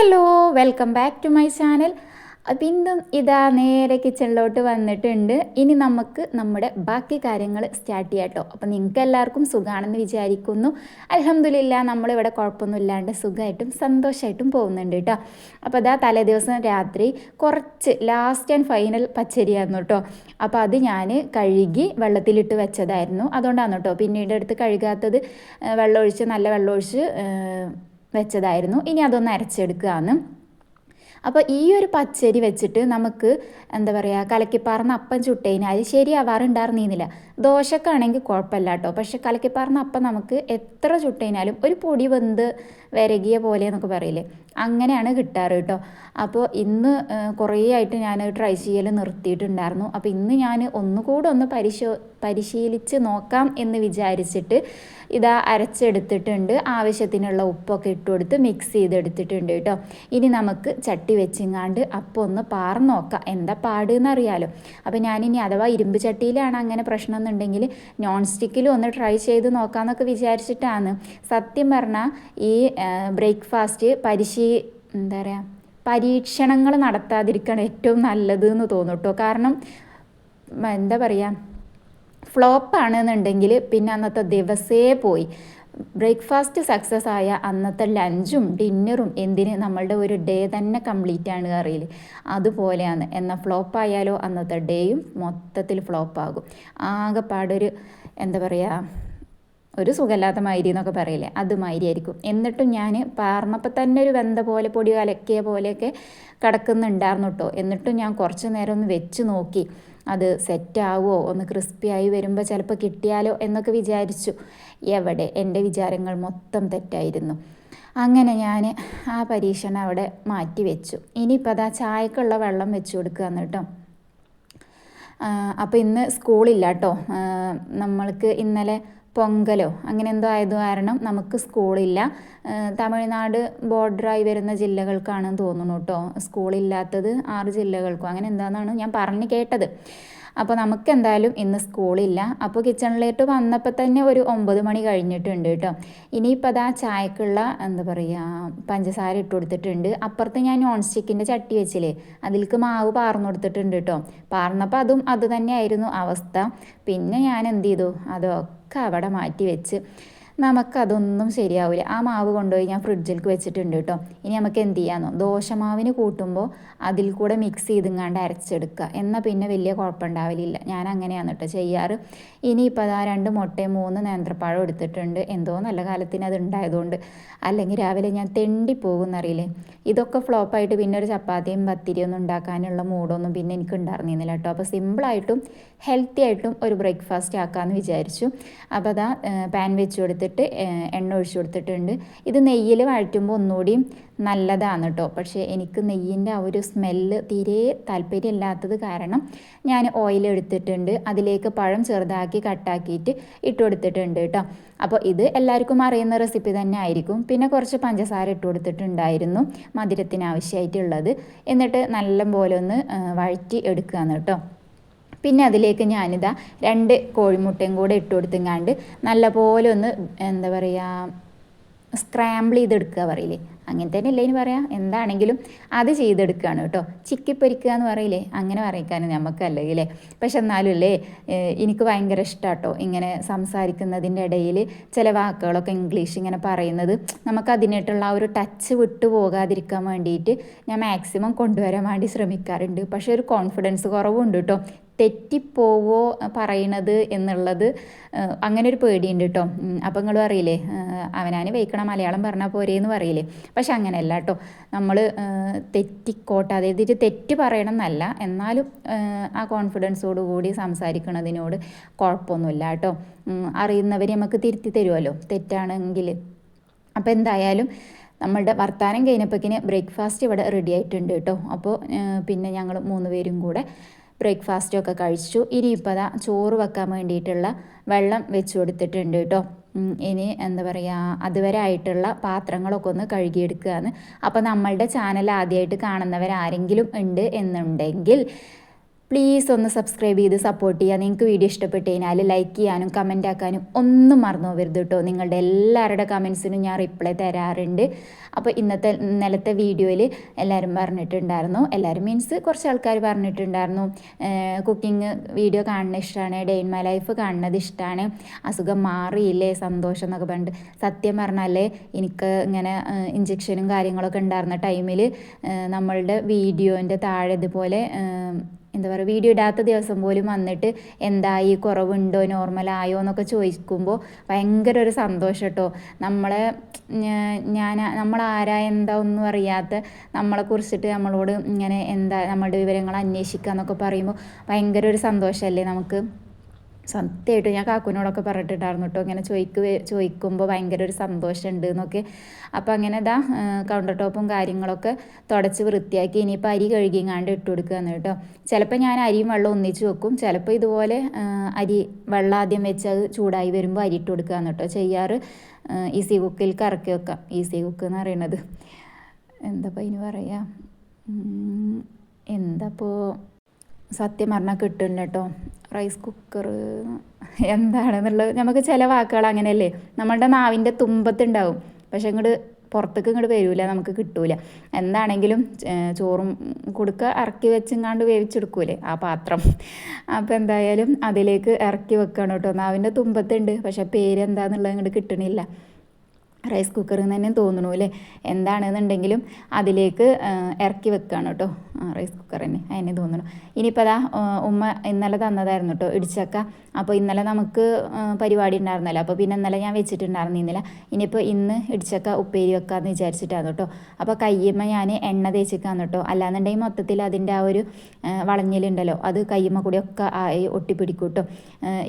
Hello welcome back to my channel അപ്പം ഇന്നും ഇതാ നേരെ കിച്ചണിലോട്ട് വന്നിട്ടുണ്ട്. ഇനി നമുക്ക് നമ്മുടെ ബാക്കി കാര്യങ്ങൾ സ്റ്റാർട്ട് ചെയ്യാം കേട്ടോ അപ്പം നിങ്ങൾക്ക് എല്ലാവർക്കും സുഖമാണെന്ന് വിചാരിക്കുന്നു. അലഹമ്മദില്ല നമ്മളിവിടെ കുഴപ്പമൊന്നുമില്ലാണ്ട് സുഖമായിട്ടും സന്തോഷമായിട്ടും പോകുന്നുണ്ട് കേട്ടോ അപ്പോൾ അതാ തലേദിവസം രാത്രി കുറച്ച് ലാസ്റ്റ് ആൻഡ് ഫൈനൽ പച്ചരിയായിരുന്നു കേട്ടോ അപ്പോൾ അത് ഞാൻ കഴുകി വെള്ളത്തിലിട്ട് വെച്ചതായിരുന്നു. അതുകൊണ്ടാണ് കേട്ടോ പിന്നീട് എടുത്ത് കഴുകാത്തത്. വെള്ളമൊഴിച്ച് നല്ല വെള്ളമൊഴിച്ച് വെച്ചതായിരുന്നു. ഇനി അതൊന്ന് അരച്ചെടുക്കുകയാണ് അപ്പോൾ ഈ ഒരു പച്ചരി വെച്ചിട്ട് നമുക്ക് എന്താ പറയുക കലക്കിപ്പാർന്ന അപ്പം ചുട്ടതിനാൽ ശരിയാവാറുണ്ടായിരുന്നില്ല ദോശക്കാണെങ്കിൽ കുഴപ്പമില്ല കേട്ടോ. പക്ഷെ കലക്കിപ്പാർന്ന അപ്പം നമുക്ക് എത്ര ചുട്ടതിനാലും ഒരു പൊടി വെന്ത് വരകിയ പോലെ എന്നൊക്കെ പറയില്ലേ? അങ്ങനെയാണ് കിട്ടാറ് കേട്ടോ. അപ്പോൾ ഇന്ന് കുറേ ആയിട്ട് ഞാൻ ട്രൈ ചെയ്യൽ നിർത്തിയിട്ടുണ്ടായിരുന്നു. അപ്പോൾ ഇന്ന് ഞാൻ ഒന്നുകൂടെ ഒന്ന് പരിശോ പരിശീലിച്ച് നോക്കാം എന്ന് വിചാരിച്ചിട്ട് ഇതാ അരച്ചെടുത്തിട്ടുണ്ട്. ആവശ്യത്തിനുള്ള ഉപ്പൊക്കെ ഇട്ട് കൊടുത്ത് മിക്സ് ചെയ്തെടുത്തിട്ടുണ്ട് കേട്ടോ. ഇനി നമുക്ക് ചട്ടി വെച്ചിങ്ങാണ്ട് അപ്പം ഒന്ന് പാർന്ന് നോക്കാം. എന്താ പാട് എന്നറിയാലോ. അപ്പോൾ ഞാനിനി അഥവാ ഇരുമ്പ് ചട്ടിയിലാണ് അങ്ങനെ പ്രശ്നം എന്നുണ്ടെങ്കിൽ നോൺ സ്റ്റിക്കിലും ഒന്ന് ട്രൈ ചെയ്ത് നോക്കാമെന്നൊക്കെ വിചാരിച്ചിട്ടാണ്. സത്യം പറഞ്ഞാൽ ഈ ബ്രേക്ക്ഫാസ്റ്റ് പരിശീ എന്താ പറയുക പരീക്ഷണങ്ങൾ നടത്താതിരിക്കണം ഏറ്റവും നല്ലത് എന്ന് തോന്നും കേട്ടോ കാരണം എന്താ പറയുക ഫ്ലോപ്പാണെന്നുണ്ടെങ്കിൽ പിന്നെ അന്നത്തെ ദിവസേ പോയി. ബ്രേക്ക്ഫാസ്റ്റ് സക്സസ് ആയ അന്നത്തെ ലഞ്ചും ഡിന്നറും എന്തിന് നമ്മളുടെ ഒരു ഡേ തന്നെ കംപ്ലീറ്റ് ആണ് അറിയില്ല? അതുപോലെയാണ്. എന്നാൽ ഫ്ലോപ്പായാലോ അന്നത്തെ ഡേയും മൊത്തത്തിൽ ഫ്ലോപ്പ് ഫ്ലോപ്പാകും ആകെപ്പാടൊരു എന്താ പറയുക ഒരു സുഖമില്ലാത്ത മൈരി എന്നൊക്കെ പറയില്ലേ? അത് മൈരി ആയിരിക്കും. എന്നിട്ടും ഞാൻ പാർന്നപ്പോൾ തന്നെ ഒരു വെന്ത പോലെ പൊടി കലക്കിയ പോലെയൊക്കെ കിടക്കുന്നുണ്ടായിരുന്നു കേട്ടോ. എന്നിട്ടും ഞാൻ കുറച്ച് നേരം ഒന്ന് വെച്ച് നോക്കി. അത് സെറ്റാവോ ഒന്ന് ക്രിസ്പിയായി വരുമ്പോൾ ചിലപ്പോൾ കിട്ടിയാലോ എന്നൊക്കെ വിചാരിച്ചു. എവിടെ? എന്റെ വിചാരങ്ങൾ മൊത്തം തെറ്റായിരുന്നു. അങ്ങനെ ഞാൻ ആ പരീക്ഷണം അവിടെ മാറ്റി വെച്ചു. ഇനിയിപ്പോൾ അതാ ചായക്കുള്ള വെള്ളം വെച്ച് കൊടുക്കുക എന്നിട്ടോ അപ്പോൾ ഇന്ന് സ്കൂളില്ല കേട്ടോ. നമ്മൾക്ക് ഇന്നലെ പൊങ്കലോ അങ്ങനെ എന്തോ ആയത് കാരണം നമുക്ക് സ്കൂളില്ല. ആ, തമിഴ്നാട് ബോർഡറായി വരുന്ന ജില്ലകൾക്കാണെന്ന് തോന്നുന്നു കേട്ടോ. സ്കൂളില്ലാത്തത് ആറ് ജില്ലകൾക്കും. അങ്ങനെ എന്താണെന്നാണ് ഞാൻ പറഞ്ഞു കേട്ടത്. അപ്പോൾ നമുക്ക് എന്തായാലും ഇന്ന് സ്കൂളില്ല. അപ്പോൾ കിച്ചണിലേക്ക് വന്നപ്പോൾ തന്നെ ഒരു ഒമ്പത് മണി കഴിഞ്ഞിട്ടുണ്ട് കേട്ടോ. ഇനിയിപ്പോൾ അതാ ചായക്കുള്ള എന്താ പറയുക പഞ്ചസാര ഇട്ട് കൊടുത്തിട്ടുണ്ട്. അപ്പുറത്ത് ഞാൻ നോൺ സ്റ്റിക്കിന്റെ ചട്ടി വെച്ചില്ലേ അതിലേക്ക് മാവ് പാർന്നു കൊടുത്തിട്ടുണ്ട് കേട്ടോ. പാർന്നപ്പോൾ അതും അത് തന്നെയായിരുന്നു അവസ്ഥ. പിന്നെ ഞാൻ എന്ത് ചെയ്തു അതൊക്കെ അവിടെ മാറ്റി വെച്ച്. നമുക്കതൊന്നും ശരിയാവില്ല ആ മാവ് കൊണ്ടുപോയി ഞാൻ ഫ്രിഡ്ജിലേക്ക് വെച്ചിട്ടുണ്ട് കേട്ടോ. ഇനി നമുക്ക് എന്ത് ചെയ്യാമെന്നോ ദോശമാവിന് കൂട്ടുമ്പോൾ അതിൽ കൂടെ മിക്സ് ചെയ്തിങ്ങാണ്ട് അരച്ചെടുക്കുക. എന്നാൽ പിന്നെ വലിയ കുഴപ്പമുണ്ടാവലില്ല. ഞാൻ അങ്ങനെയാണ് കേട്ടോ ചെയ്യാറ്. ഇനിയിപ്പോൾ അതാ രണ്ട് മുട്ടയും മൂന്ന് നേന്ത്രപ്പഴം എടുത്തിട്ടുണ്ട്. എന്തോ നല്ല കാലത്തിന് അത് ഉണ്ടായതുകൊണ്ട്. അല്ലെങ്കിൽ രാവിലെ ഞാൻ തെണ്ടി പോകുന്നറിയില്ലേ ഇതൊക്കെ ഫ്ലോപ്പായിട്ട് പിന്നെ ഒരു ചപ്പാത്തിയും പത്തിരിയൊന്നും ഉണ്ടാക്കാനുള്ള മൂഡൊന്നും പിന്നെ എനിക്ക് ഉണ്ടായിരുന്നില്ല കേട്ടോ. അപ്പോൾ സിമ്പിളായിട്ടും ഹെൽത്തി ആയിട്ടും ഒരു ബ്രേക്ക്ഫാസ്റ്റ് ആക്കാമെന്ന് വിചാരിച്ചു. അപ്പോൾ അതാ പാൻ വെച്ച് കൊടുത്തിട്ട് എണ്ണ ഒഴിച്ചു കൊടുത്തിട്ടുണ്ട്. ഇത് നെയ്യിൽ വഴറ്റുമ്പോൾ ഒന്നുകൂടി നല്ലതാണ് കേട്ടോ പക്ഷേ എനിക്ക് നെയ്യിന്റെ ആ ഒരു സ്മെല്ല് തീരെ താല്പര്യമില്ലാത്തത് കാരണം ഞാൻ ഓയിൽ എടുത്തിട്ടുണ്ട്. അതിലേക്ക് പഴം ചെറുതാക്കി കട്ടാക്കിയിട്ട് ഇട്ട് കൊടുത്തിട്ടുണ്ട് കേട്ടോ അപ്പോൾ ഇത് എല്ലാവർക്കും അറിയുന്ന റെസിപ്പി തന്നെ ആയിരിക്കും. പിന്നെ കുറച്ച് പഞ്ചസാര ഇട്ട് കൊടുത്തിട്ടുണ്ടായിരുന്നു മധുരത്തിന് ആവശ്യമായിട്ടുള്ളത് എന്നിട്ട് നല്ലപോലെ ഒന്ന് വഴറ്റി എടുക്കുകയാണ് കേട്ടോ പിന്നെ അതിലേക്ക് ഞാനിതാ രണ്ട് കോഴിമുട്ടയും കൂടെ ഇട്ട് കൊടുത്തെങ്ങാണ്ട് നല്ലപോലെ ഒന്ന് എന്താ പറയുക സ്ക്രാമ്പിൾ ചെയ്തെടുക്കുക പറയില്ലേ? അങ്ങനെ തന്നെ ഇനി പറയാം? എന്താണെങ്കിലും അത് ചെയ്തെടുക്കുകയാണ് കേട്ടോ. ചിക്കിപ്പൊരിക്കുക എന്ന് പറയില്ലേ? അങ്ങനെ പറയിക്കാൻ നമുക്കല്ലേ അല്ലേ? പക്ഷെ എന്നാലും അല്ലേ എനിക്ക് ഭയങ്കര ഇഷ്ടമാട്ടോ ഇങ്ങനെ സംസാരിക്കുന്നതിന്റെ ഇടയിൽ ചില വാക്കുകളൊക്കെ ഇംഗ്ലീഷ് ഇങ്ങനെ പറയുന്നത്. നമുക്ക് അതിനായിട്ടുള്ള ആ ഒരു ടച്ച് വിട്ടു പോകാതിരിക്കാൻ വേണ്ടിയിട്ട് ഞാൻ മാക്സിമം കൊണ്ടുവരാൻ വേണ്ടി ശ്രമിക്കാറുണ്ട്. പക്ഷേ ഒരു കോൺഫിഡൻസ് കുറവുണ്ട് കേട്ടോ തെറ്റിപ്പോവോ പറയണത് എന്നുള്ളത് അങ്ങനെ ഒരു പേടിയുണ്ട് കേട്ടോ അപ്പം നിങ്ങൾ അറിയില്ലേ? അവനാന് വയ്ക്കണ മലയാളം പറഞ്ഞാൽ പോരേ എന്ന് പറയില്ലേ? പക്ഷെ അങ്ങനെയല്ല കേട്ടോ നമ്മൾ തെറ്റിക്കോട്ടെ അതായത് ഇത് തെറ്റ് പറയണം എന്നല്ല എന്നാലും ആ കോൺഫിഡൻസോട് കൂടി സംസാരിക്കുന്നതിനോട് കുഴപ്പമൊന്നുമില്ല കേട്ടോ അറിയുന്നവർ നമുക്ക് തിരുത്തി തരുമല്ലോ തെറ്റാണെങ്കിൽ അപ്പോൾ എന്തായാലും നമ്മളുടെ വർത്താനം കഴിഞ്ഞപ്പോഴേക്കിന് ബ്രേക്ക്ഫാസ്റ്റ് ഇവിടെ റെഡി ആയിട്ടുണ്ട് കേട്ടോ അപ്പോൾ പിന്നെ ഞങ്ങൾ മൂന്ന് പേരും കൂടെ ബ്രേക്ക്ഫാസ്റ്റൊക്കെ കഴിച്ചു. ഇനിയിപ്പോൾ അതാ ചോറ് വെക്കാൻ വേണ്ടിയിട്ടുള്ള വെള്ളം വെച്ച് കൊടുത്തിട്ടുണ്ട് കേട്ടോ. ഇനി എന്താ പറയുക അതുവരെ ആയിട്ടുള്ള പാത്രങ്ങളൊക്കെ ഒന്ന് കഴുകിയെടുക്കുകയാണ് അപ്പോൾ നമ്മളുടെ ചാനൽ ആദ്യമായിട്ട് കാണുന്നവരാരെങ്കിലും ഉണ്ട് എന്നുണ്ടെങ്കിൽ പ്ലീസ് ഒന്ന് സബ്സ്ക്രൈബ് ചെയ്ത് സപ്പോർട്ട് ചെയ്യുക നിങ്ങൾക്ക് വീഡിയോ ഇഷ്ടപ്പെട്ട് കഴിഞ്ഞാൽ ലൈക്ക് ചെയ്യാനും കമന്റ് ആക്കാനും ഒന്നും മറന്നു പോകരുത് കേട്ടോ. നിങ്ങളുടെ എല്ലാവരുടെ കമൻസിനും ഞാൻ റിപ്ലൈ തരാറുണ്ട്. അപ്പോൾ ഇന്നത്തെ ഇന്നലത്തെ വീഡിയോയിൽ എല്ലാവരും പറഞ്ഞിട്ടുണ്ടായിരുന്നു. എല്ലാവരും മീൻസ് കുറച്ച് ആൾക്കാർ പറഞ്ഞിട്ടുണ്ടായിരുന്നു. കുക്കിംഗ് വീഡിയോ കാണുന്ന ഇഷ്ടമാണ് ഡേ ഇൻ മൈ ലൈഫ് കാണുന്നത് ഇഷ്ടമാണ് അസുഖം മാറിയില്ലേ സന്തോഷം എന്നൊക്കെ പറഞ്ഞിട്ട്. സത്യം പറഞ്ഞാലേ എനിക്ക് ഇങ്ങനെ ഇഞ്ചക്ഷനും കാര്യങ്ങളൊക്കെ ഉണ്ടായിരുന്ന ടൈമിൽ നമ്മളുടെ വീഡിയോന്റെ താഴെ ഇതുപോലെ എന്താ പറയുക വീഡിയോ ഇടാത്ത ദിവസം പോലും വന്നിട്ട് എന്തായി കുറവുണ്ടോ നോർമലായോ എന്നൊക്കെ ചോദിക്കുമ്പോൾ ഭയങ്കര ഒരു സന്തോഷം കേട്ടോ നമ്മളെ ഞാൻ നമ്മൾ ആരാ എന്താ ഒന്നും അറിയാത്ത നമ്മളെ കുറിച്ചിട്ട് നമ്മളോട് ഇങ്ങനെ എന്താ നമ്മളുടെ വിവരങ്ങൾ അന്വേഷിക്കുക എന്നൊക്കെ പറയുമ്പോൾ ഭയങ്കര ഒരു സന്തോഷമല്ലേ നമുക്ക്? സത്യമായിട്ട് ഞാൻ കാക്കുനോടൊക്കെ പറഞ്ഞിട്ടുണ്ടായിരുന്നു കേട്ടോ. ഇങ്ങനെ ചോദിക്ക് ചോദിക്കുമ്പോൾ ഭയങ്കര ഒരു സന്തോഷമുണ്ട് എന്നൊക്കെ. അപ്പോൾ അങ്ങനെ ഇതാ കൗണ്ടർ ടോപ്പും കാര്യങ്ങളൊക്കെ തുടച്ച് വൃത്തിയാക്കി ഇനിയിപ്പോൾ അരി കഴുകിങ്ങാണ്ട് ഇട്ട് കൊടുക്കുകയെന്ന് കേട്ടോ. ചിലപ്പോൾ ഞാൻ അരിയും വെള്ളം ഒന്നിച്ച് വെക്കും. ചിലപ്പോൾ ഇതുപോലെ അരി വെള്ളം ആദ്യം വെച്ച് അത് ചൂടായി വരുമ്പോൾ അരി ഇട്ട് കൊടുക്കുകയെന്ന് കേട്ടോ ചെയ്യാറ്. ഈസി കുക്കിൽ കറക്കി വെക്കാം. ഈസി കുക്ക് എന്ന് പറയുന്നത് എന്താപ്പോൾ ഇനി പറയാ? എന്താപ്പോൾ സത്യം പറഞ്ഞാൽ കിട്ടുന്നുണ്ട് കേട്ടോ. റൈസ് കുക്കർ എന്താണെന്നുള്ളത് നമുക്ക് ചില വാക്കുകൾ അങ്ങനെയല്ലേ? നമ്മളുടെ നാവിന്റെ തുമ്പത്തുണ്ടാവും. പക്ഷെ ഇങ്ങോട്ട് പുറത്തേക്ക് ഇങ്ങോട്ട് വരില്ല നമുക്ക് കിട്ടൂല. എന്താണെങ്കിലും ചോറും കൊടുക്കുക ഇറക്കി വെച്ചിങ്ങാണ്ട് വേവിച്ചെടുക്കൂലേ ആ പാത്രം. അപ്പോൾ എന്തായാലും അതിലേക്ക് ഇറക്കി വെക്കണം കേട്ടോ. നാവിന്റെ തുമ്പത്തുണ്ട് പക്ഷെ പേരെന്താന്നുള്ളത് ഇങ്ങോട്ട് കിട്ടണില്ല. റൈസ് കുക്കറിൽ നിന്ന് തന്നെ തോന്നണു അല്ലേ? എന്താണെന്നുണ്ടെങ്കിലും അതിലേക്ക് ഇറക്കി വെക്കുകയാണ് കേട്ടോ. റൈസ് കുക്കർ തന്നെ അതിനെ തോന്നണു ഇനിയിപ്പോൾ അതാ ഉമ്മ ഇന്നലെ തന്നതായിരുന്നു കേട്ടോ ഇടിച്ചക്ക. അപ്പോൾ ഇന്നലെ നമുക്ക് പരിപാടി ഉണ്ടായിരുന്നല്ലോ. അപ്പോൾ പിന്നെ ഇന്നലെ ഞാൻ വെച്ചിട്ടുണ്ടായിരുന്നില്ല ഇനിയിപ്പോൾ ഇന്ന് ഇടിച്ചക്ക ഉപ്പേരി വെക്കാമെന്ന് വിചാരിച്ചിട്ടാണ് കേട്ടോ അപ്പോൾ കയ്യമ്മ ഞാൻ എണ്ണ തേച്ചിക്കാന്ന് കേട്ടോ അല്ലാന്നുണ്ടെങ്കിൽ മൊത്തത്തിൽ അതിന്റെ ആ ഒരു വളഞ്ഞിലുണ്ടല്ലോ അത് കയ്യമ്മ കൂടി ഒക്കെ ഒട്ടിപ്പിടിക്കും കേട്ടോ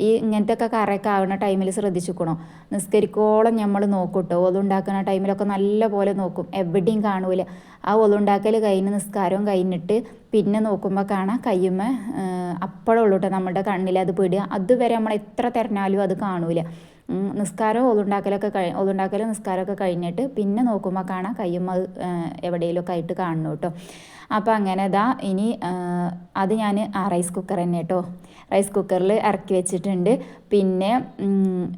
ഈ ഇങ്ങനത്തെ ഒക്കെ കറയൊക്കെ ആവുന്ന ടൈമിൽ ശ്രദ്ധിച്ചിക്കണോ? നിസ്കരിക്കോളം നമ്മൾ നോക്കും കേട്ടോ അതുണ്ടാക്കുന്ന ടൈമിലൊക്കെ നല്ല പോലെ നോക്കും. എവിടെയും കാണൂല. ആ ഒതുണ്ടാക്കൽ കഴിഞ്ഞ് നിസ്കാരവും കഴിഞ്ഞിട്ട് പിന്നെ നോക്കുമ്പോൾ കാണാം കയ്യുമ്മ അപ്പോഴുള്ളൂ കേട്ടോ നമ്മുടെ കണ്ണിൽ അത് പിടുക. അതുവരെ നമ്മൾ എത്ര തിരഞ്ഞാലും അത് കാണൂല. നിസ്കാരം ഒതുണ്ടാക്കലൊക്കെ കഴി ഒതുണ്ടാക്കലും നിസ്കാരമൊക്കെ കഴിഞ്ഞിട്ട് പിന്നെ നോക്കുമ്പോൾ കാണാം കയ്യുമ്മ എവിടെയെങ്കിലുമൊക്കെ ആയിട്ട് കാണുന്നു കേട്ടോ. അപ്പോൾ അങ്ങനെ ഇതാ ഇനി അത് ഞാൻ ആ റൈസ് കുക്കർ തന്നെ കേട്ടോ. റൈസ് കുക്കറിൽ ഇറക്കി വെച്ചിട്ടുണ്ട്. പിന്നെ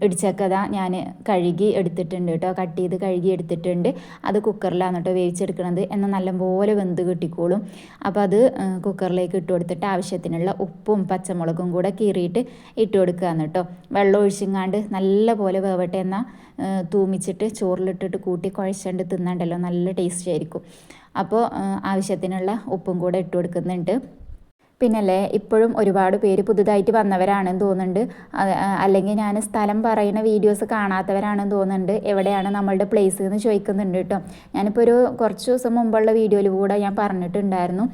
ഇടിച്ചക്കത ഞാൻ കഴുകി എടുത്തിട്ടുണ്ട് കേട്ടോ കട്ട് ചെയ്ത് കഴുകി എടുത്തിട്ടുണ്ട്. അത് കുക്കറിലാണ് കേട്ടോ വേവിച്ചെടുക്കുന്നത് എന്നാൽ നല്ലപോലെ വെന്ത് കിട്ടിക്കോളും. അപ്പോൾ അത് കുക്കറിലേക്ക് ഇട്ട് കൊടുത്തിട്ട് ആവശ്യത്തിനുള്ള ഉപ്പും പച്ചമുളകും കൂടെ കീറിയിട്ട് ഇട്ട് കൊടുക്കുകയാണ് കേട്ടോ വെള്ളം ഒഴിച്ചിങ്ങാണ്ട് നല്ലപോലെ വേവട്ടെ എന്നാൽ തൂമിച്ചിട്ട് ചോറിലിട്ടിട്ട് കൂട്ടി കുഴച്ചുകൊണ്ട് തിന്നണ്ടല്ലോ. നല്ല ടേസ്റ്റ് ആയിരിക്കും. അപ്പോൾ ആവശ്യത്തിനുള്ള ഉപ്പും കൂടെ ഇട്ട് കൊടുക്കുന്നുണ്ട്. പിന്നല്ലേ ഇപ്പോഴും ഒരുപാട് പേര് പുതുതായിട്ട് വന്നവരാണെന്ന് തോന്നുന്നുണ്ട്. അല്ലെങ്കിൽ ഞാൻ സ്ഥലം പറയുന്ന വീഡിയോസ് കാണാത്തവരാണെന്ന് തോന്നുന്നുണ്ട്. എവിടെയാണ് നമ്മളുടെ പ്ലേസ് എന്ന് ചോദിക്കുന്നുണ്ട് കേട്ടോ. ഞാനിപ്പോൾ ഒരു കുറച്ച് ദിവസം മുമ്പുള്ള വീഡിയോയിൽ കൂടെ ഞാൻ പറഞ്ഞിട്ടുണ്ടായിരുന്നു.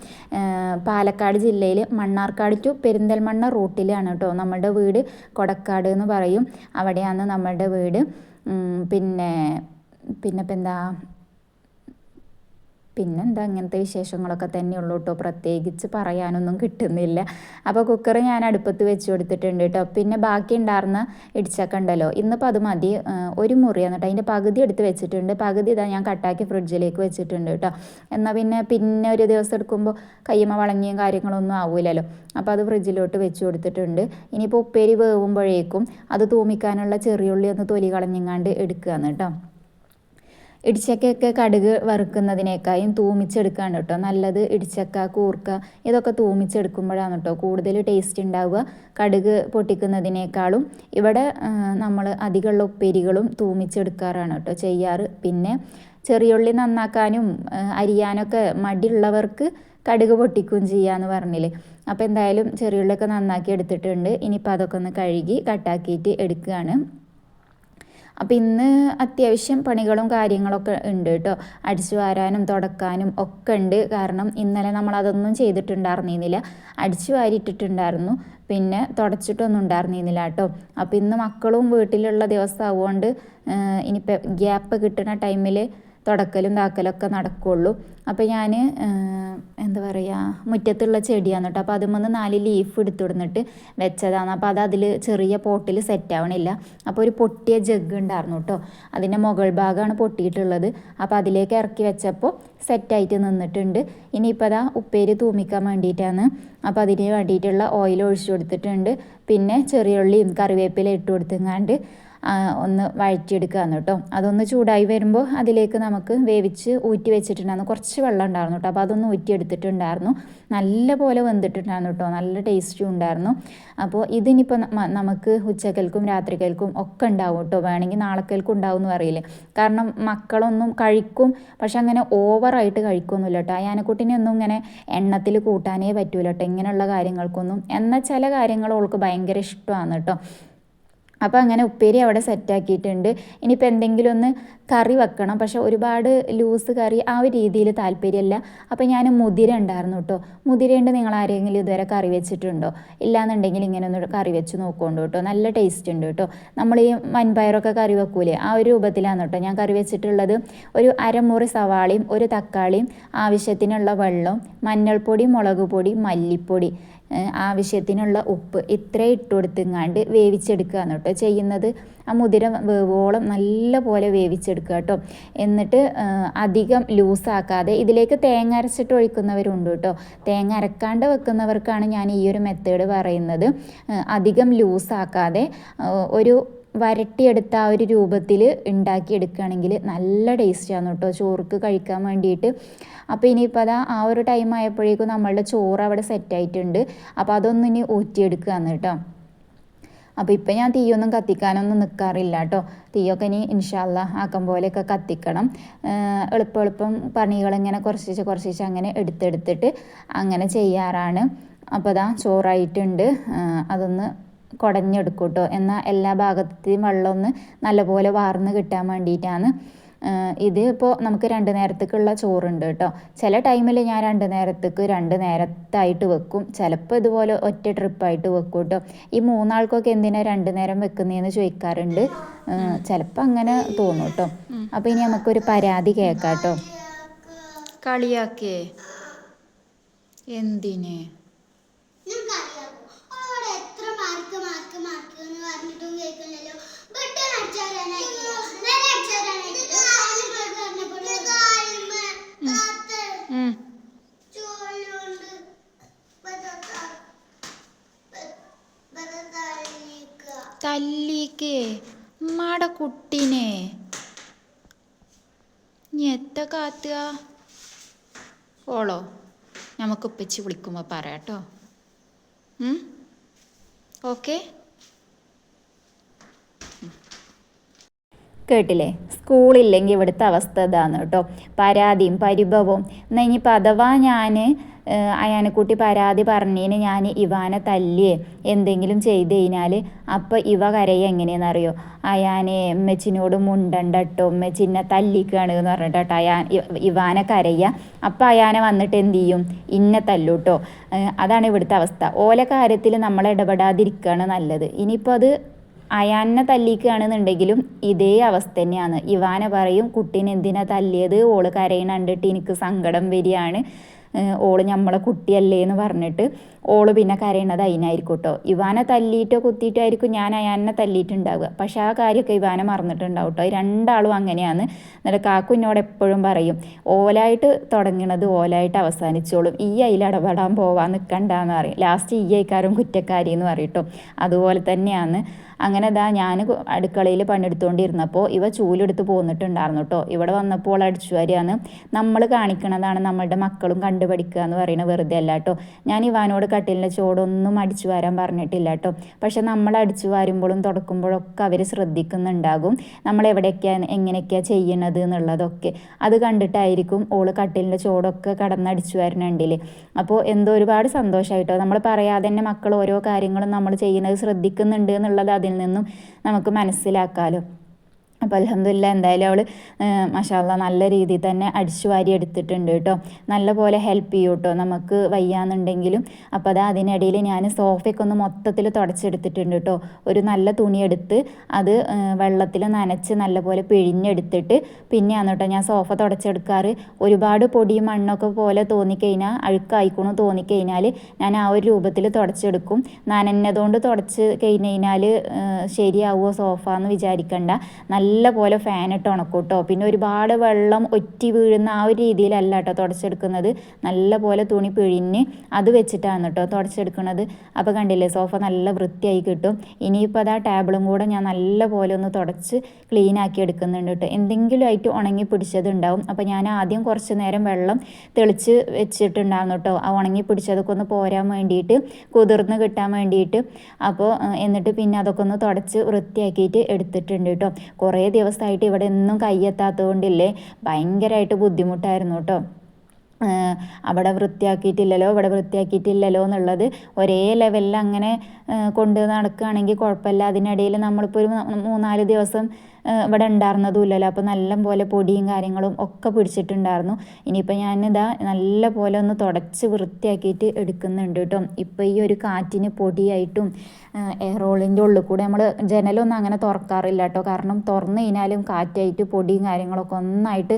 പാലക്കാട് ജില്ലയിൽ മണ്ണാർക്കാട് ടു പെരിന്തൽമണ്ണ റൂട്ടിലാണ് കേട്ടോ നമ്മളുടെ വീട്. കൊടക്കാട് എന്ന് പറയും. അവിടെയാണ് നമ്മളുടെ വീട്. പിന്നെ പിന്നെ ഇപ്പം എന്താ പിന്നെന്താ അങ്ങനത്തെ വിശേഷങ്ങളൊക്കെ തന്നെയുള്ളൂ കേട്ടോ. പ്രത്യേകിച്ച് പറയാനൊന്നും കിട്ടുന്നില്ല. അപ്പോൾ കുക്കർ ഞാൻ അടുപ്പത്ത് വെച്ച് കൊടുത്തിട്ടുണ്ട് കേട്ടോ. പിന്നെ ബാക്കി ഉണ്ടായിരുന്ന ഇടിച്ചക്ക ഉണ്ടല്ലോ ഇന്നിപ്പോൾ അത് മതി. ഒരു മുറി എന്നിട്ട് അതിന്റെ പകുതി എടുത്ത് വെച്ചിട്ടുണ്ട്. പകുതി ഇതാ ഞാൻ കട്ടാക്കി ഫ്രിഡ്ജിലേക്ക് വെച്ചിട്ടുണ്ട് കേട്ടോ. എന്നാൽ പിന്നെ പിന്നെ ഒരു ദിവസം എടുക്കുമ്പോൾ കയ്യമ്മ വളങ്ങിയും കാര്യങ്ങളൊന്നും ആവില്ലല്ലോ അപ്പോൾ അത് ഫ്രിഡ്ജിലോട്ട് വെച്ച് കൊടുത്തിട്ടുണ്ട്. ഇനിയിപ്പോൾ ഉപ്പേരി വേവുമ്പോഴേക്കും അത് തൂമിക്കാനുള്ള ചെറിയുള്ളി ഒന്ന് തൊലി കളഞ്ഞിങ്ങാണ്ട് എടുക്കുകയാണ് കേട്ടോ. ഇടിച്ചക്കയൊക്കെ കടുക് വറുക്കുന്നതിനേക്കായും തൂമിച്ചെടുക്കുകയാണ് കേട്ടോ. നല്ലത് ഇടിച്ചക്ക കൂർക്ക ഇതൊക്കെ തൂമിച്ചെടുക്കുമ്പോഴാണ് കേട്ടോ കൂടുതൽ ടേസ്റ്റ് ഉണ്ടാവുക. കടുക് പൊട്ടിക്കുന്നതിനേക്കാളും ഇവിടെ നമ്മൾ അധികമുള്ള ഉപ്പേരികളും തൂമിച്ചെടുക്കാറാണ് കേട്ടോ ചെയ്യാറ്. പിന്നെ ചെറിയുള്ളി നന്നാക്കാനും അരിയാനൊക്കെ മടിയുള്ളവർക്ക് കടുക് പൊട്ടിക്കുകയും ചെയ്യാന്ന് പറഞ്ഞില്ലേ. അപ്പോൾ എന്തായാലും ചെറിയുള്ളിയൊക്കെ നന്നാക്കി എടുത്തിട്ടുണ്ട്. ഇനിയിപ്പോൾ അതൊക്കെ ഒന്ന് കഴുകി കട്ടാക്കിയിട്ട് എടുക്കുകയാണ്. അപ്പോൾ ഇന്ന് അത്യാവശ്യം പണികളും കാര്യങ്ങളൊക്കെ ഉണ്ട് കേട്ടോ അടിച്ചു വാരാനും തുടക്കാനും ഒക്കെ ഉണ്ട്. കാരണം ഇന്നലെ നമ്മൾ അതൊന്നും ചെയ്തിട്ടുണ്ടായിരുന്നില്ല അടിച്ചു വാരിയിട്ടിട്ടുണ്ടായിരുന്നു. പിന്നെ തുടച്ചിട്ടൊന്നും ഉണ്ടായിരുന്നില്ല കേട്ടോ അപ്പോൾ ഇന്ന് മക്കളും വീട്ടിലുള്ള ദിവസം ആവുകൊണ്ട് ഇനിയിപ്പോൾ ഗ്യാപ്പ് കിട്ടുന്ന ടൈമിൽ തുടക്കലും താക്കലൊക്കെ നടക്കുള്ളൂ. അപ്പോൾ ഞാൻ എന്താ പറയുക മുറ്റത്തുള്ള ചെടിയാണ് കേട്ടോ അപ്പോൾ അതിൽ നാല് ലീഫ് എടുത്തുവിടുന്നിട്ട് വെച്ചതാണ്. അപ്പോൾ അത് അതിൽ ചെറിയ പോട്ടിൽ സെറ്റ് ആവണില്ല. അപ്പോൾ ഒരു പൊട്ടിയ ജഗ് ഉണ്ടായിരുന്നു കേട്ടോ അതിന്റെ മുകൾ ഭാഗമാണ് പൊട്ടിയിട്ടുള്ളത്. അപ്പോൾ അതിലേക്ക് ഇറക്കി വെച്ചപ്പോൾ സെറ്റായിട്ട് നിന്നിട്ടുണ്ട്. ഇനിയിപ്പോൾ അതാ ഉപ്പേരി തൂമിക്കാൻ വേണ്ടിയിട്ടാണ്. അപ്പോൾ അതിന് വേണ്ടിയിട്ടുള്ള ഓയിൽ ഒഴിച്ചു കൊടുത്തിട്ടുണ്ട്. പിന്നെ ചെറിയ ഉള്ളിയും കറിവേപ്പില ഇട്ട് കൊടുത്തെങ്ങാണ്ട് ഒന്ന് വഴറ്റിയെടുക്കുകയാണ് കേട്ടോ. അതൊന്ന് ചൂടായി വരുമ്പോൾ അതിലേക്ക് നമുക്ക് വേവിച്ച് ഊറ്റി വെച്ചിട്ടുണ്ടായിരുന്നു. കുറച്ച് വെള്ളം ഉണ്ടായിരുന്നു കേട്ടോ. അപ്പോൾ അതൊന്ന് ഊറ്റിയെടുത്തിട്ടുണ്ടായിരുന്നു. നല്ല പോലെ വെന്തിട്ടുണ്ടായിരുന്നു കേട്ടോ. നല്ല ടേസ്റ്റും ഉണ്ടായിരുന്നു. അപ്പോൾ ഇതിനിപ്പോൾ നമുക്ക് ഉച്ചക്കൽക്കും രാത്രിക്കൽക്കും ഒക്കെ ഉണ്ടാവും കേട്ടോ. വേണമെങ്കിൽ നാളേക്കൽക്കും ഉണ്ടാവും എന്ന് പറയില്ലേ. കാരണം മക്കളൊന്നും കഴിക്കും. പക്ഷെ അങ്ങനെ ഓവറായിട്ട് കഴിക്കൊന്നുമില്ല കേട്ടോ. ആനക്കുട്ടിനെ ഒന്നും ഇങ്ങനെ എണ്ണത്തിൽ കൂട്ടാനേ പറ്റൂല കേട്ടോ. ഇങ്ങനെയുള്ള കാര്യങ്ങൾക്കൊന്നും. എന്നാൽ ചില കാര്യങ്ങൾ അവൾക്ക് ഭയങ്കര ഇഷ്ടമാണ് കേട്ടോ. അപ്പോൾ അങ്ങനെ ഉപ്പേരി അവിടെ സെറ്റാക്കിയിട്ടുണ്ട് ഇനിയിപ്പോൾ എന്തെങ്കിലും ഒന്ന് കറി വെക്കണം. പക്ഷേ ഒരുപാട് ലൂസ് കറി ആ ഒരു രീതിയിൽ താല്പര്യമില്ല. അപ്പോൾ ഞാൻ മുതിര ഉണ്ടായിരുന്നു കേട്ടോ. മുതിരയുണ്ട് നിങ്ങൾ ആരെങ്കിലും ഇതുവരെ കറി വെച്ചിട്ടുണ്ടോ? ഇല്ലാന്നുണ്ടെങ്കിൽ ഇങ്ങനെ ഒന്ന് കറി വെച്ച് നോക്കുകൊണ്ട് കേട്ടോ. നല്ല ടേസ്റ്റ് ഉണ്ട് കേട്ടോ. നമ്മൾ ഈ വൻപയറൊക്കെ കറി വെക്കൂലേ? ആ ഒരു രൂപത്തിലാണ് കേട്ടോ ഞാൻ കറി വെച്ചിട്ടുള്ളത്. ഒരു അരമുറി സവാളയും ഒരു തക്കാളിയും ആവശ്യത്തിനുള്ള വെള്ളവും മഞ്ഞൾപ്പൊടി മുളക് പൊടി മല്ലിപ്പൊടി. ആവശ്യത്തിനുള്ള ഉപ്പ് ഇത്ര ഇട്ട് കൊടുത്തുങ്ങാണ്ട് വേവിച്ചെടുക്കുക കേട്ടോ ചെയ്യുന്നത് ആ മുതിര വേവോളം നല്ല പോലെ വേവിച്ചെടുക്കുക കേട്ടോ എന്നിട്ട് അധികം ലൂസാക്കാതെ ഇതിലേക്ക് തേങ്ങ അരച്ചിട്ട് ഒഴിക്കുന്നവരുണ്ട് കേട്ടോ തേങ്ങ അരക്കാണ്ട് വെക്കുന്നവർക്കാണ് ഞാൻ ഈ ഒരു മെത്തേഡ് പറയുന്നത്. അധികം ലൂസാക്കാതെ ഒരു വരട്ടിയെടുത്ത ആ ഒരു രൂപത്തിൽ ഉണ്ടാക്കിയെടുക്കുകയാണെങ്കിൽ നല്ല ടേസ്റ്റാണ് കേട്ടോ. ചോറുക്ക് കഴിക്കാൻ വേണ്ടിയിട്ട്. അപ്പോൾ ഇനിയിപ്പോൾ അതാ ആ ഒരു ടൈം ആയപ്പോഴേക്കും നമ്മളുടെ ചോറ് അവിടെ സെറ്റായിട്ടുണ്ട് അപ്പോൾ അതൊന്നും ഇനി ഊറ്റിയെടുക്കുകയാണ് കേട്ടോ. അപ്പോൾ ഇപ്പം ഞാൻ തീയൊന്നും കത്തിക്കാനൊന്നും നിൽക്കാറില്ല കേട്ടോ. തീയൊക്കെ ഇനി ഇൻഷാല്ല ആക്കം പോലെയൊക്കെ കത്തിക്കണം. എളുപ്പം എളുപ്പം പണികളിങ്ങനെ കുറച്ച് കുറച്ച് അങ്ങനെ എടുത്തെടുത്തിട്ട് അങ്ങനെ ചെയ്യാറാണ്. അപ്പോൾ അതാ ചോറായിട്ടുണ്ട്. അതൊന്ന് കുടഞ്ഞെടുക്കും കേട്ടോ എന്നാൽ എല്ലാ ഭാഗത്തെയും വെള്ളം ഒന്ന് നല്ലപോലെ വാർന്ന് കിട്ടാൻ വേണ്ടിയിട്ടാണ്. ഇത് ഇപ്പോൾ നമുക്ക് രണ്ട് നേരത്തേക്കുള്ള ചോറുണ്ട് കേട്ടോ. ചില ടൈമിൽ ഞാൻ രണ്ട് നേരത്തേക്ക് രണ്ട് നേരത്തായിട്ട് വെക്കും. ചിലപ്പോൾ ഇതുപോലെ ഒറ്റ ട്രിപ്പായിട്ട് വെക്കും കേട്ടോ. ഈ മൂന്നാൾക്കൊക്കെ എന്തിനാ രണ്ട് നേരം വെക്കുന്നതെന്ന് ചോദിക്കാറുണ്ട്. ചിലപ്പോൾ അങ്ങനെ തോന്നും കേട്ടോ. അപ്പോൾ ഇനി നമുക്കൊരു പരാതി കേൾക്കാം കേട്ടോ. കളിയാക്കേ. എന്തിന്? ഉപ്പച്ചി വിളിക്കുമ്പോൾ പറയാട്ടോ ഓക്കെ? കേട്ടില്ലേ? സ്കൂളില്ലെങ്കിൽ ഇവിടുത്തെ അവസ്ഥ ഇതാണ് കേട്ടോ. പരാതിയും പരിഭവവും. എന്നാൽ ഇനിയിപ്പോൾ അഥവാ ഞാൻ അയാനെക്കുട്ടി പരാതി പറഞ്ഞതിന് ഞാൻ ഇവാനെ തല്ലിയേ എന്തെങ്കിലും ചെയ്ത് കഴിഞ്ഞാൽ അപ്പോൾ ഇവ കരയുക എങ്ങനെയാണെന്നറിയോ അയാനെ എമ്മച്ചിനോട് മുണ്ടണ്ടട്ടോ അമ്മച്ചിനെ തല്ലിക്കാണ് എന്ന് പറഞ്ഞിട്ട് കേട്ടോ അയാൻ ഇവാനെ കരയുക അപ്പോൾ അയാനെ വന്നിട്ട് എന്ത് ചെയ്യും? ഇന്നെ തല്ലൂട്ടോ. അതാണ് ഇവിടുത്തെ അവസ്ഥ. ഓല കാര്യത്തിൽ നമ്മൾ ഇടപെടാതിരിക്കുകയാണ് നല്ലത്. ഇനിയിപ്പോൾ അത് അയാനെ തല്ലിക്കുകയാണെന്നുണ്ടെങ്കിലും ഇതേ അവസ്ഥ തന്നെയാണ്. ഇവാന പറയും കുട്ടീനെ എന്തിനാ തല്ലിയത്? ഓൾ കരയണ കണ്ടിട്ട് എനിക്ക് സങ്കടം വരികയാണ്. ഓൾ നമ്മളെ കുട്ടിയല്ലേ എന്ന് പറഞ്ഞിട്ട് ഓൾ പിന്നെ കരയണത് അതിനായിരിക്കും കേട്ടോ ഇവാനെ തല്ലിയിട്ടോ കുത്തിയിട്ടോ ആയിരിക്കും ഞാൻ അയാനെ തല്ലിയിട്ടുണ്ടാവുക പക്ഷെ ആ കാര്യമൊക്കെ ഇവാനെ മറന്നിട്ടുണ്ടാവും കേട്ടോ രണ്ടാളും അങ്ങനെയാണ്. എന്നിട്ട് കാക്കുഞ്ഞോട് എപ്പോഴും പറയും ഓലായിട്ട് തുടങ്ങണത് ഓലായിട്ട് അവസാനിച്ചോളും. ഈ അതിൽ ഇടപെടാൻ പോവാൻ നിൽക്കണ്ടെന്ന് പറയും. ലാസ്റ്റ് ഈ അയക്കാരും കുറ്റക്കാരി എന്ന് പറയും അതുപോലെ തന്നെയാണ്. അങ്ങനെ ഇതാ ഞാൻ അടുക്കളയിൽ പണിയെടുത്തുകൊണ്ടിരുന്നപ്പോൾ ഇവ ചൂലെടുത്ത് പോന്നിട്ടുണ്ടായിരുന്നു കേട്ടോ ഇവിടെ വന്നപ്പോൾ അടിച്ചു വരികയാണ് നമ്മൾ കാണിക്കണതാണ് നമ്മളുടെ മക്കളും കണ്ടുപഠിക്കുക എന്ന് പറയുന്നത് വെറുതെ അല്ല കേട്ടോ ഞാൻ ഇവാനോട് കട്ടിലിന്റെ ചോടൊന്നും അടിച്ചു വരാൻ പറഞ്ഞിട്ടില്ല കേട്ടോ. പക്ഷെ നമ്മൾ അടിച്ചു വാരുമ്പോഴും തുടക്കുമ്പോഴൊക്കെ അവർ ശ്രദ്ധിക്കുന്നുണ്ടാകും. നമ്മൾ എവിടെയൊക്കെയാണ് എങ്ങനെയൊക്കെയാണ് ചെയ്യണത് എന്നുള്ളതൊക്കെ. അത് കണ്ടിട്ടായിരിക്കും ഓൾ കട്ടിലിന്റെ ചോടൊക്കെ കടന്നടിച്ചു വരണുണ്ടില്ലേ അപ്പോൾ എന്തോ ഒരുപാട് സന്തോഷമായിട്ടോ നമ്മൾ പറയാതെ തന്നെ മക്കൾ ഓരോ കാര്യങ്ങളും നമ്മൾ ചെയ്യുന്നത് ശ്രദ്ധിക്കുന്നുണ്ട് എന്നുള്ളത് അതിൽ നിന്നും നമുക്ക് മനസ്സിലാക്കാമല്ലോ അപ്പോൾ അലഹമില്ല എന്തായാലും അവൾ മഷാല്ല നല്ല രീതിയിൽ തന്നെ അടിച്ചു വാരി എടുത്തിട്ടുണ്ട് കേട്ടോ. നല്ല പോലെ ഹെൽപ്പ് ചെയ്യും കേട്ടോ. നമുക്ക് വയ്യാന്നുണ്ടെങ്കിലും. അപ്പോൾ അത് അതിനിടയിൽ ഞാൻ സോഫയൊക്കെ ഒന്ന് മൊത്തത്തിൽ തുടച്ചെടുത്തിട്ടുണ്ട് കേട്ടോ. ഒരു നല്ല തുണി എടുത്ത് അത് വെള്ളത്തിൽ നനച്ച് നല്ല പോലെ പിഴിഞ്ഞെടുത്തിട്ട് പിന്നെയാണ് കേട്ടോ ഞാൻ സോഫ തുടച്ചെടുക്കാറ്. ഒരുപാട് പൊടിയും മണ്ണൊക്കെ പോലെ തോന്നിക്കഴിഞ്ഞാൽ അഴുക്കായിക്കണു തോന്നിക്കഴിഞ്ഞാൽ ഞാൻ ആ ഒരു രൂപത്തിൽ തുടച്ചെടുക്കും. നനഞ്ഞതുകൊണ്ട് തുടച്ച് കഴിഞ്ഞ് കഴിഞ്ഞാൽ ശരിയാവുമോ സോഫ എന്ന് വിചാരിക്കണ്ട. നല്ല നല്ല പോലെ ഫാൻ ഇട്ട് ഉണക്കും കേട്ടോ പിന്നെ ഒരുപാട് വെള്ളം ഒറ്റി വീഴുന്ന ആ ഒരു രീതിയിലല്ല കേട്ടോ തുടച്ചെടുക്കുന്നത്. നല്ല പോലെ തുണി പിഴിഞ്ഞ് അത് വെച്ചിട്ടാണ് കേട്ടോ തുടച്ചെടുക്കുന്നത്. അപ്പോൾ കണ്ടില്ലേ സോഫ നല്ല വൃത്തിയായി കിട്ടും. ഇനിയിപ്പോൾ അത് ടേബിളും കൂടെ ഞാൻ നല്ല പോലെ ഒന്ന് തുടച്ച് ക്ലീൻ ആക്കി എടുക്കുന്നുണ്ട് കേട്ടോ. എന്തെങ്കിലും ആയിട്ട് ഉണങ്ങി പിടിച്ചതുണ്ടാവും. അപ്പോൾ ഞാൻ ആദ്യം കുറച്ച് നേരം വെള്ളം തെളിച്ച് വെച്ചിട്ടുണ്ടായിരുന്നു കേട്ടോ. ആ ഉണങ്ങി പിടിച്ചതൊക്കെ ഒന്ന് പോരാൻ വേണ്ടിയിട്ട് കുതിർന്ന് കിട്ടാൻ വേണ്ടിയിട്ട്. അപ്പോൾ എന്നിട്ട് പിന്നെ അതൊക്കെ ഒന്ന് തുടച്ച് വൃത്തിയാക്കിയിട്ട് എടുത്തിട്ടുണ്ട് കേട്ടോ. കുറേ കുറേ ദിവസമായിട്ട് ഇവിടെ ഒന്നും കയ്യെത്താത്തത് കൊണ്ടില്ലേ ഭയങ്കരമായിട്ട് ബുദ്ധിമുട്ടായിരുന്നു കേട്ടോ. അവിടെ വൃത്തിയാക്കിയിട്ടില്ലല്ലോ ഇവിടെ വൃത്തിയാക്കിയിട്ടില്ലല്ലോ എന്നുള്ളത് ഒരേ ലെവലിൽ അങ്ങനെ കൊണ്ട് നടക്കുകയാണെങ്കിൽ കുഴപ്പമില്ല. അതിനിടയിൽ നമ്മളിപ്പോൾ ഒരു മൂന്നാൽ ദിവസം ഇവിടെ ഉണ്ടായിരുന്നതും ഇല്ലല്ലോ അപ്പോൾ നല്ല പോലെ പൊടിയും കാര്യങ്ങളും ഒക്കെ പിടിച്ചിട്ടുണ്ടായിരുന്നു. ഇനിയിപ്പോൾ ഞാനിതാ നല്ല പോലെ ഒന്ന് തുടച്ച് വൃത്തിയാക്കിയിട്ട് എടുക്കുന്നുണ്ട് കേട്ടോ. ഇപ്പോൾ ഈ ഒരു കാറ്റിന് പൊടിയായിട്ടും എയറോളിന്റെ ഉള്ളിൽ കൂടെ നമ്മൾ ജനലൊന്നും അങ്ങനെ തുറക്കാറില്ല കേട്ടോ. കാരണം തുറന്നു കഴിഞ്ഞാലും കാറ്റായിട്ട് പൊടിയും കാര്യങ്ങളൊക്കെ ഒന്നായിട്ട്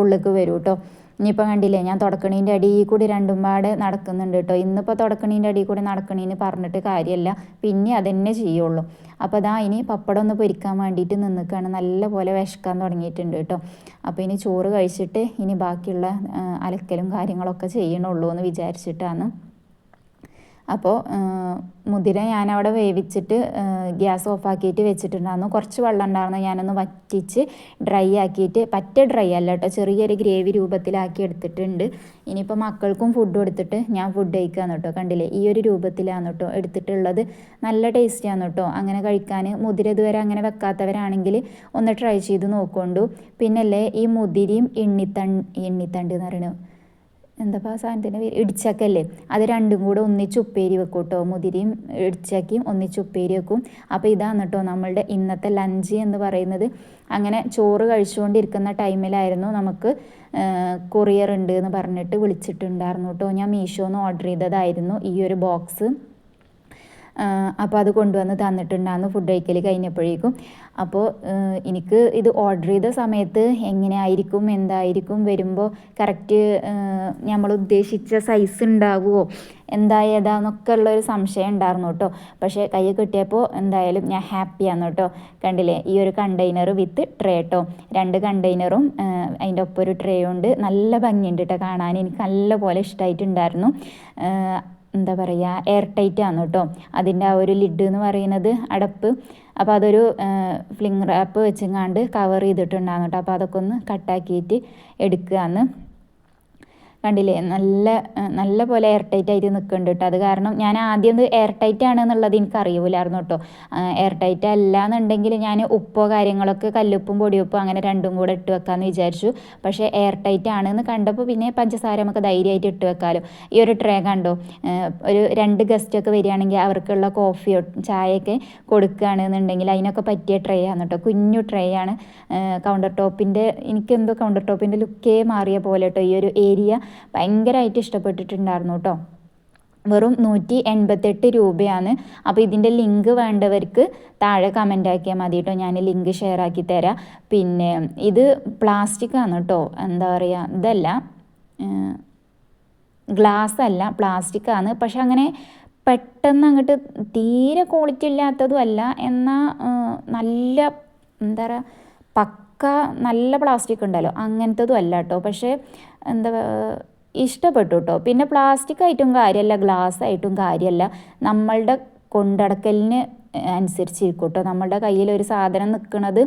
ഉള്ളിലേക്ക് വരും കേട്ടോ. ഇനിയിപ്പോൾ കണ്ടില്ലേ ഞാൻ തുടക്കണീന്റെ അടിയിൽ കൂടി രണ്ടും പാട് നടക്കുന്നുണ്ട് കേട്ടോ ഇന്നിപ്പോൾ തുടക്കണീന്റെ അടിയിൽ കൂടി നടക്കണീന്ന് പറഞ്ഞിട്ട് കാര്യമല്ല പിന്നെ അതന്നെ ചെയ്യുള്ളൂ. അപ്പോൾ അതാ ഇനി പപ്പടം ഒന്ന് പൊരിക്കാൻ വേണ്ടിയിട്ട് നിന്നിക്കുകയാണ് നല്ല പോലെ വിശക്കാൻ തുടങ്ങിയിട്ടുണ്ട് കേട്ടോ അപ്പോൾ ഇനി ചോറ് കഴിച്ചിട്ട് ഇനി ബാക്കിയുള്ള അലക്കലും കാര്യങ്ങളൊക്കെ ചെയ്യണുള്ളൂ എന്ന് വിചാരിച്ചിട്ടാണ്. അപ്പോൾ മുതിര ഞാനവിടെ വേവിച്ചിട്ട് ഗ്യാസ് ഓഫാക്കിയിട്ട് വെച്ചിട്ടുണ്ടായിരുന്നു കുറച്ച് വെള്ളം ഉണ്ടായിരുന്നു. ഞാനൊന്ന് വറ്റിച്ച് ഡ്രൈ ആക്കിയിട്ട് പറ്റ ഡ്രൈ അല്ല കേട്ടോ ചെറിയൊരു ഗ്രേവി രൂപത്തിലാക്കി എടുത്തിട്ടുണ്ട്. ഇനിയിപ്പോൾ മക്കൾക്കും ഫുഡ് കൊടുത്തിട്ട് ഞാൻ ഫുഡ് കഴിക്കാന്ന് കേട്ടോ. കണ്ടില്ലേ? ഈ ഒരു രൂപത്തിലാണ് കേട്ടോ എടുത്തിട്ടുള്ളത്. നല്ല ടേസ്റ്റിയാണ് കേട്ടോ. അങ്ങനെ കഴിക്കാൻ മുതിര ഇതുവരെ അങ്ങനെ വെക്കാത്തവരാണെങ്കിൽ ഒന്ന് ട്രൈ ചെയ്ത് നോക്കൊണ്ടു. പിന്നല്ലേ ഈ മുതിരിയും എണ്ണിത്തണ്ട് എണ്ണിത്തണ്ട് എന്ന് പറയുന്നത്. എന്താ സാധനത്തിന്റെ പേര്? ഇടിച്ചക്കല്ലേ? അത് രണ്ടും കൂടെ ഒന്നിച്ച് ഉപ്പേരി വെക്കും കേട്ടോ. മുതിരിയും ഇടിച്ചക്കയും ഒന്നിച്ച് ഉപ്പേരി വെക്കും. അപ്പോൾ ഇതാണ് കേട്ടോ നമ്മളുടെ ഇന്നത്തെ ലഞ്ച് എന്ന് പറയുന്നത്. അങ്ങനെ ചോറ് കഴിച്ചുകൊണ്ടിരിക്കുന്ന ടൈമിലായിരുന്നു നമുക്ക് കൊറിയർ ഉണ്ട് എന്ന് പറഞ്ഞിട്ട് വിളിച്ചിട്ടുണ്ടായിരുന്നു കേട്ടോ. ഞാൻ മീഷോന്ന് ഓർഡർ ചെയ്തതായിരുന്നു ഈ ഒരു ബോക്സ്. അപ്പോൾ അത് കൊണ്ടുവന്ന് തന്നിട്ടുണ്ടായിരുന്നു. ഫുഡ് കഴിക്കൽ കഴിഞ്ഞപ്പോഴേക്കും. അപ്പോൾ എനിക്ക് ഇത് ഓർഡർ ചെയ്ത സമയത്ത് എങ്ങനെ ആയിരിക്കും എന്തായിരിക്കും വരുമ്പോൾ കറക്റ്റ് നമ്മൾ ഉദ്ദേശിച്ച സൈസ് ഉണ്ടാവുമോ എന്താ ഏതാന്നൊക്കെ ഉള്ളൊരു സംശയം ഉണ്ടായിരുന്നു കേട്ടോ. പക്ഷേ കൈ കിട്ടിയപ്പോൾ എന്തായാലും ഞാൻ ഹാപ്പിയാണ് കേട്ടോ. കണ്ടില്ലേ? ഈ ഒരു കണ്ടെയ്നർ വിത്ത് ട്രേ കേട്ടോ രണ്ട് കണ്ടെയ്നറും അതിന്റെ ഒപ്പം ഒരു ട്രേ ഉണ്ട്. നല്ല ഭംഗിയുണ്ട് കേട്ടോ കാണാൻ. എനിക്ക് നല്ല പോലെ ഇഷ്ടമായിട്ടുണ്ടായിരുന്നു എന്താ പറയുക എയർ ടൈറ്റ് ആണ് കേട്ടോ. അതിന്റെ ആ ഒരു ലിഡ് എന്ന് പറയുന്നത് അടപ്പ്. അപ്പോൾ അതൊരു ഫ്ലിംഗ് റാപ്പ് വെച്ചങ്ങാണ്ട് കവർ ചെയ്തിട്ടുണ്ടാകും കേട്ടോ. അപ്പോൾ അതൊക്കെ ഒന്ന് കട്ടാക്കിയിട്ട് എടുക്കുകയാണ്. കണ്ടില്ലേ? നല്ല നല്ല പോലെ എയർ ടൈറ്റ് ആയിട്ട് നിൽക്കുന്നുണ്ട് കേട്ടോ അത് കാരണം ഞാൻ ആദ്യം എയർ ടൈറ്റ് ആണ് എന്നുള്ളത് എനിക്ക് അറിയൂലായിരുന്നു കേട്ടോ എയർ ടൈറ്റ് അല്ല എന്നുണ്ടെങ്കിൽ ഞാൻ ഉപ്പോ കാര്യങ്ങളൊക്കെ കല്ലുപ്പും പൊടിയുപ്പും അങ്ങനെ രണ്ടും കൂടെ ഇട്ട് വെക്കാമെന്ന് വിചാരിച്ചു. പക്ഷേ എയർ ടൈറ്റ് ആണെന്ന് കണ്ടപ്പോൾ പിന്നെ പഞ്ചസാര നമുക്ക് ധൈര്യമായിട്ട് ഇട്ട് വെക്കാമല്ലോ ഈ ഒരു ട്രേ കണ്ടോ? ഒരു രണ്ട് ഗസ്റ്റ് ഒക്കെ വരികയാണെങ്കിൽ അവർക്കുള്ള കോഫിയോ ചായയൊക്കെ കൊടുക്കുകയാണെന്നുണ്ടെങ്കിൽ അതിനൊക്കെ പറ്റിയ ട്രേ ആണ് കേട്ടോ കുഞ്ഞു ട്രേ ആണ്. കൗണ്ടർ ടോപ്പിന്റെ എനിക്കെന്തോ കൗണ്ടർ ടോപ്പിന്റെ ലുക്കേ മാറിയ പോലെ കേട്ടോ ഈ ഒരു ഏരിയ ഭയങ്കരമായിട്ട് ഇഷ്ടപ്പെട്ടിട്ടുണ്ടായിരുന്നു കേട്ടോ വെറും നൂറ്റി എൺപത്തെട്ട് രൂപയാണ്. അപ്പോൾ ഇതിന്റെ ലിങ്ക് വേണ്ടവർക്ക് താഴെ കമന്റ് ആക്കിയാൽ മതി കേട്ടോ ഞാൻ ലിങ്ക് ഷെയർ ആക്കി തരാം. പിന്നെ ഇത് പ്ലാസ്റ്റിക് ആണ് കേട്ടോ എന്താ പറയുക ഇതല്ല ഗ്ലാസ് അല്ല പ്ലാസ്റ്റിക് ആണ്. പക്ഷെ അങ്ങനെ പെട്ടെന്ന് അങ്ങോട്ട് തീരെ ക്വാളിറ്റി ഇല്ലാത്തതും അല്ല. എന്നാൽ നല്ല എന്താ പറയുക പക്ക നല്ല പ്ലാസ്റ്റിക് ഉണ്ടല്ലോ. അങ്ങനത്തതും അല്ല കേട്ടോ പക്ഷേ എന്താ ഇഷ്ടപ്പെട്ടു കേട്ടോ പിന്നെ പ്ലാസ്റ്റിക് ആയിട്ടും കാര്യമല്ല ഗ്ലാസ് ആയിട്ടും കാര്യമല്ല നമ്മളുടെ കൊണ്ടടക്കലിന് അനുസരിച്ചിരിക്കും നമ്മുടെ നമ്മളുടെ കയ്യിൽ ഒരു സാധനം നിൽക്കുന്നത്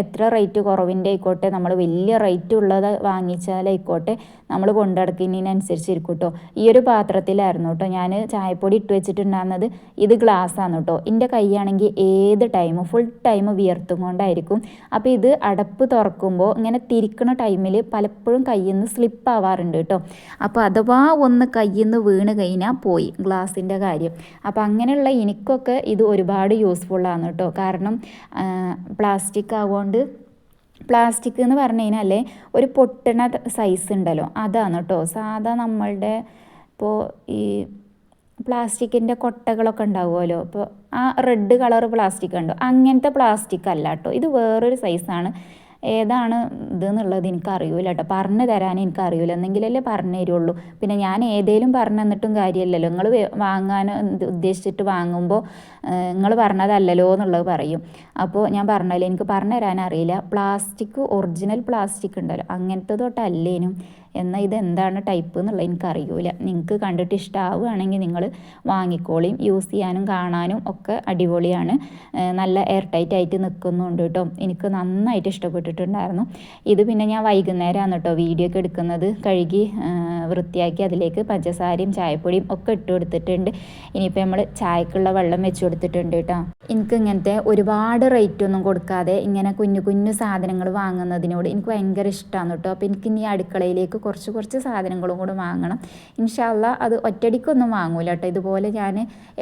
എത്ര റേറ്റ് കുറവിന്റെ ആയിക്കോട്ടെ നമ്മൾ വലിയ റേറ്റ് ഉള്ളത് വാങ്ങിച്ചാലായിക്കോട്ടെ നമ്മൾ കൊണ്ടടക്കുന്നതിനനുസരിച്ചിരിക്കും കേട്ടോ ഈ ഒരു പാത്രത്തിലായിരുന്നു കേട്ടോ ഞാൻ ചായപ്പൊടി ഇട്ട് വെച്ചിട്ടുണ്ടാകുന്നത് ഇത് ഗ്ലാസ്സാണ് കേട്ടോ. എന്റെ കൈയാണെങ്കിൽ ഏത് ടൈമും ഫുൾ ടൈം വിയർത്തും കൊണ്ടായിരിക്കും. അപ്പോൾ ഇത് അടപ്പ് തുറക്കുമ്പോൾ ഇങ്ങനെ തിരിക്കണ ടൈമിൽ പലപ്പോഴും കയ്യിൽ നിന്ന് സ്ലിപ്പ് ആവാറുണ്ട് കേട്ടോ. അപ്പോൾ അഥവാ ഒന്ന് കയ്യിൽ നിന്ന് വീണ് കഴിഞ്ഞാൽ പോയി ഗ്ലാസിന്റെ കാര്യം. അപ്പോൾ അങ്ങനെയുള്ള എനിക്കൊക്കെ ഇത് ഒരു ഒരുപാട് യൂസ്ഫുള്ളാണ് കേട്ടോ. കാരണം പ്ലാസ്റ്റിക് ആവുകൊണ്ട് പ്ലാസ്റ്റിക് എന്ന് പറഞ്ഞു കഴിഞ്ഞാൽ ഒരു പൊട്ടണ സൈസ് ഉണ്ടല്ലോ അതാണ് കേട്ടോ. സാധാ നമ്മളുടെ ഇപ്പോൾ ഈ പ്ലാസ്റ്റിക്കിന്റെ കൊട്ടകളൊക്കെ ഉണ്ടാവുമല്ലോ ഇപ്പോൾ ആ റെഡ് കളർ പ്ലാസ്റ്റിക് ഉണ്ടോ അങ്ങനത്തെ പ്ലാസ്റ്റിക് അല്ല കേട്ടോ. ഇത് വേറൊരു സൈസാണ് ഏതാണ് ഇതെന്നുള്ളത് എനിക്ക് കേട്ടോ പറഞ്ഞു തരാൻ എനിക്ക് അറിയില്ല എന്നെങ്കിലല്ലേ പറഞ്ഞു തരുള്ളൂ. പിന്നെ ഞാൻ ഏതേലും പറഞ്ഞു തന്നിട്ടും കാര്യമില്ലല്ലോ നിങ്ങൾ വാങ്ങാൻ ഉദ്ദേശിച്ചിട്ട് വാങ്ങുമ്പോൾ നിങ്ങൾ പറഞ്ഞതല്ലല്ലോ എന്നുള്ളത് പറയും. അപ്പോൾ ഞാൻ പറഞ്ഞല്ലോ എനിക്ക് പറഞ്ഞു തരാൻ അറിയില്ല. പ്ലാസ്റ്റിക് ഒറിജിനൽ പ്ലാസ്റ്റിക് ഉണ്ടല്ലോ. അങ്ങനത്തെ തൊട്ടല്ലേനും എന്നാൽ ഇതെന്താണ് ടൈപ്പ് എന്നുള്ളത് എനിക്കറിയില്ല നിങ്ങൾക്ക് കണ്ടിട്ട് ഇഷ്ടമാവുകയാണെങ്കിൽ നിങ്ങൾ വാങ്ങിക്കോളിയും യൂസ് ചെയ്യാനും കാണാനും ഒക്കെ അടിപൊളിയാണ്. നല്ല എയർ ടൈറ്റ് ആയിട്ട് നിൽക്കുന്നുണ്ട് കേട്ടോ എനിക്ക് നന്നായിട്ട് ഇഷ്ടപ്പെട്ടിട്ടുണ്ടായിരുന്നു. ഇത് പിന്നെ ഞാൻ വൈകുന്നേരമാണ് കേട്ടോ വീഡിയോ ഒക്കെ എടുക്കുന്നത്. കഴുകി വൃത്തിയാക്കി അതിലേക്ക് പഞ്ചസാരയും ചായപ്പൊടിയും ഒക്കെ ഇട്ട് കൊടുത്തിട്ടുണ്ട്. ഇനിയിപ്പോൾ നമ്മൾ ചായക്കുള്ള വെള്ളം വെച്ച് കൊടുത്തിട്ടുണ്ട് കേട്ടോ എനിക്ക് ഇങ്ങനത്തെ ഒരുപാട് റേറ്റ് ഒന്നും കൊടുക്കാതെ ഇങ്ങനെ കുഞ്ഞു കുഞ്ഞു സാധനങ്ങൾ വാങ്ങുന്നതിനോട് എനിക്ക് ഭയങ്കര ഇഷ്ടമാണ് കേട്ടോ അപ്പോൾ എനിക്ക് ഇനി അടുക്കളയിലേക്ക് കുറച്ച് കുറച്ച് സാധനങ്ങളും കൂടെ വാങ്ങണം. ഇൻഷാല്ല അത് ഒറ്റടിക്കൊന്നും വാങ്ങൂല കേട്ടോ. ഇതുപോലെ ഞാൻ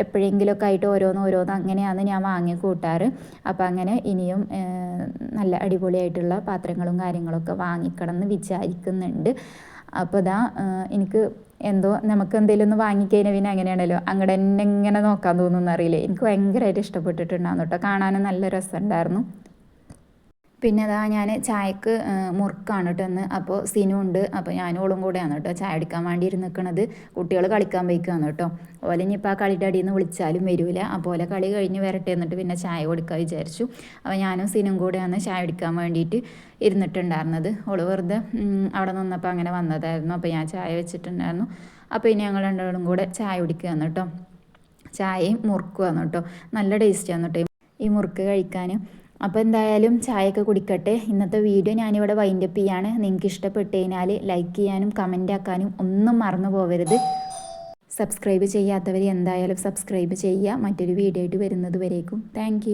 എപ്പോഴെങ്കിലുമൊക്കെ ആയിട്ട് ഓരോന്ന് ഓരോന്ന് അങ്ങനെയാണ് ഞാൻ വാങ്ങി കൂട്ടാറ്. അപ്പം അങ്ങനെ ഇനിയും നല്ല അടിപൊളിയായിട്ടുള്ള പാത്രങ്ങളും കാര്യങ്ങളൊക്കെ വാങ്ങിക്കണം എന്ന് വിചാരിക്കുന്നുണ്ട് അപ്പോൾ ഇതാ എനിക്ക് എന്തോ നമുക്ക് എന്തെങ്കിലും ഒന്ന് വാങ്ങിക്കഴിഞ്ഞാൽ പിന്നെ അങ്ങനെയാണല്ലോ. അങ്ങോട്ട് എന്നെ എങ്ങനെ നോക്കാൻ തോന്നുന്നു അറിയില്ലേ? എനിക്ക് ഭയങ്കരമായിട്ട് ഇഷ്ടപ്പെട്ടിട്ടുണ്ടായിരുന്നു കേട്ടോ. കാണാനും നല്ല രസമുണ്ടായിരുന്നു പിന്നെ അതാ ഞാൻ ചായക്ക് മുറുക്കാണ് കേട്ടോ എന്ന് അപ്പോൾ സിനുണ്ട് അപ്പോൾ ഞാനും ഓളും കൂടെയാണ് കേട്ടോ ചായ എടുക്കാൻ വേണ്ടി ഇരുന്ന് നിൽക്കണത് കുട്ടികൾ കളിക്കാൻ പോയിക്കാണ് കേട്ടോ ഓല ഇനിയിപ്പോൾ ആ കളിയുടെ അടിയിൽ നിന്ന് വിളിച്ചാലും വരില്ല അപ്പോൾ ഓല കളി കഴിഞ്ഞ് വരട്ടെ എന്നിട്ട് പിന്നെ ചായ കൊടുക്കാൻ വിചാരിച്ചു. അപ്പോൾ ഞാനും സിനും കൂടെയാണ് ചായ എടുക്കാൻ വേണ്ടിയിട്ട് ഇരുന്നിട്ടുണ്ടായിരുന്നത്. ഓൾ വെറുതെ അവിടെ നിന്നപ്പോൾ അങ്ങനെ വന്നതായിരുന്നു. അപ്പോൾ ഞാൻ ചായ വെച്ചിട്ടുണ്ടായിരുന്നു. അപ്പോൾ ഇനി ഞങ്ങൾ രണ്ടുപേരും കൂടെ ചായ കുടിക്കുകയാണ് കേട്ടോ ചായയും മുറുക്കുവാണ് കേട്ടോ നല്ല ടേസ്റ്റിയാണ് കേട്ടോ ഈ മുറുക്ക് കഴിക്കാൻ അപ്പോൾ എന്തായാലും ചായയൊക്കെ കുടിക്കട്ടെ. ഇന്നത്തെ വീഡിയോ ഞാനിവിടെ വൈൻഡപ്പ് ചെയ്യാണ്. നിങ്ങൾക്ക് ഇഷ്ടപ്പെട്ട് കഴിഞ്ഞാൽ ലൈക്ക് ചെയ്യാനും കമന്റ് ആക്കാനും ഒന്നും മറന്നു പോകരുത് സബ്സ്ക്രൈബ് ചെയ്യാത്തവർ എന്തായാലും സബ്സ്ക്രൈബ് ചെയ്യുക. മറ്റൊരു വീഡിയോ ആയിട്ട് വരുന്നത് വരേക്കും. താങ്ക്